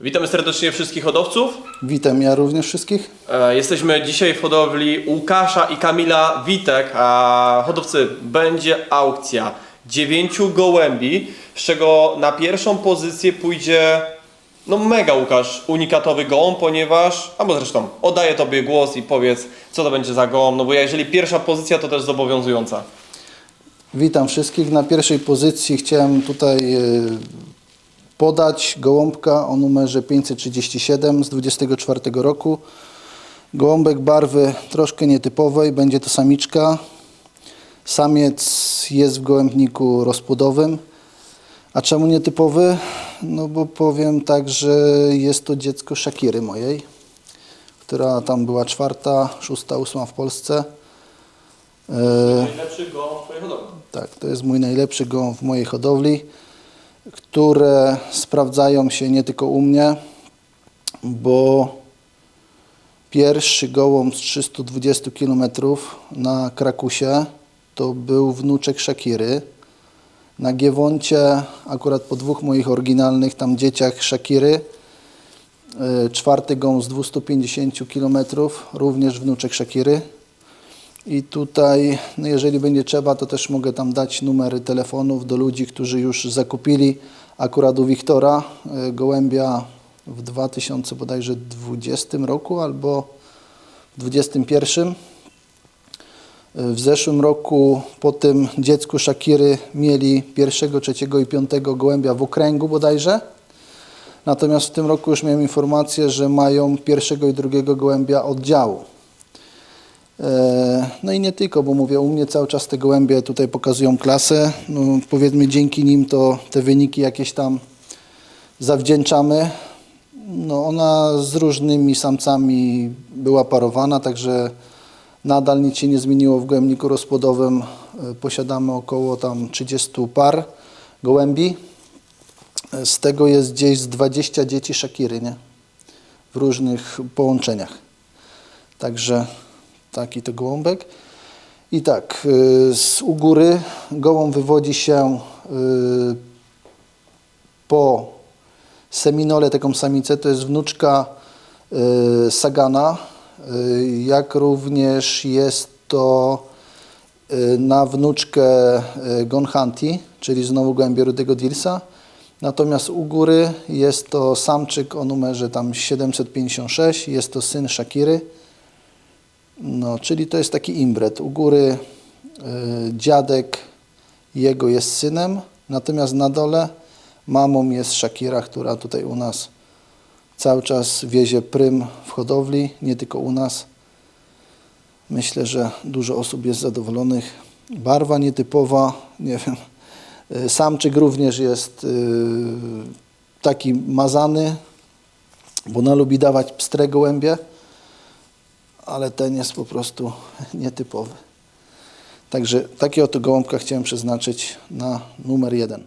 Witamy serdecznie wszystkich hodowców. Witam ja również wszystkich. E, Jesteśmy dzisiaj w hodowli Łukasza i Kamila Witek. A hodowcy, będzie aukcja dziewięciu gołębi, z czego na pierwszą pozycję pójdzie no mega Łukasz, unikatowy gołąb, ponieważ, albo zresztą oddaję Tobie głos i powiedz, co to będzie za gołąb, no bo jeżeli pierwsza pozycja, to też zobowiązująca. Witam wszystkich. Na pierwszej pozycji chciałem tutaj e, podać gołąbka o numerze 537 z 24 roku. Gołąbek barwy troszkę nietypowej, będzie to samiczka. Samiec jest w gołębniku rozpłodowym. A czemu nietypowy? No bo powiem tak, że jest to dziecko Shakiry mojej, która tam była czwarta, szósta, ósma w Polsce. E, Najlepszy gołąb w Twojej hodowli. tak, to jest mój najlepszy gołąb w mojej hodowli, które sprawdzają się nie tylko u mnie, bo pierwszy gołąb z 320 km na Krakusie to był wnuczek Shakiry. Na Giewoncie, akurat po dwóch moich oryginalnych tam dzieciach Shakiry, y, czwarty gołąb z 250 km, również wnuczek Shakiry. I tutaj, no jeżeli będzie trzeba, to też mogę tam dać numery telefonów do ludzi, którzy już zakupili akurat u Wiktora e, gołębia w 2000 bodajże 20 roku albo w 21. E, W zeszłym roku po tym dziecku Shakiry mieli pierwszego, trzeciego i piątego gołębia w okręgu bodajże. Natomiast w tym roku już miałem informację, że mają pierwszego i drugiego gołębia oddziału. E, No i nie tylko, bo mówię, u mnie cały czas te gołębie tutaj pokazują klasę. No, powiedzmy, dzięki nim to te wyniki jakieś tam zawdzięczamy. No, ona z różnymi samcami była parowana, także nadal nic się nie zmieniło w gołębniku rozpłodowym. E, Posiadamy około tam 30 par gołębi. E, Z tego jest gdzieś z 20 dzieci Shakiry, nie? W różnych połączeniach. Także taki to gołąbek. I tak, y, z u góry gołąb wywodzi się y, po Seminole, taką samicę, to jest wnuczka y, Sagana, jak również jest to na wnuczkę Gonhanti, czyli znowu gołębie Rudego Dilsa. Natomiast u góry jest to samczyk o numerze tam 756, jest to syn Shakiry. No, czyli to jest taki imbret. U góry y, dziadek jego jest synem, natomiast na dole mamą jest Shakira, która tutaj u nas cały czas wiezie prym w hodowli, nie tylko u nas. Myślę, że dużo osób jest zadowolonych. Barwa nietypowa, nie wiem. Y, Samczyk również jest y, taki mazany, bo ona lubi dawać pstre gołębie ale ten jest po prostu nietypowy. Także takie oto gołąbka chciałem przeznaczyć na numer jeden.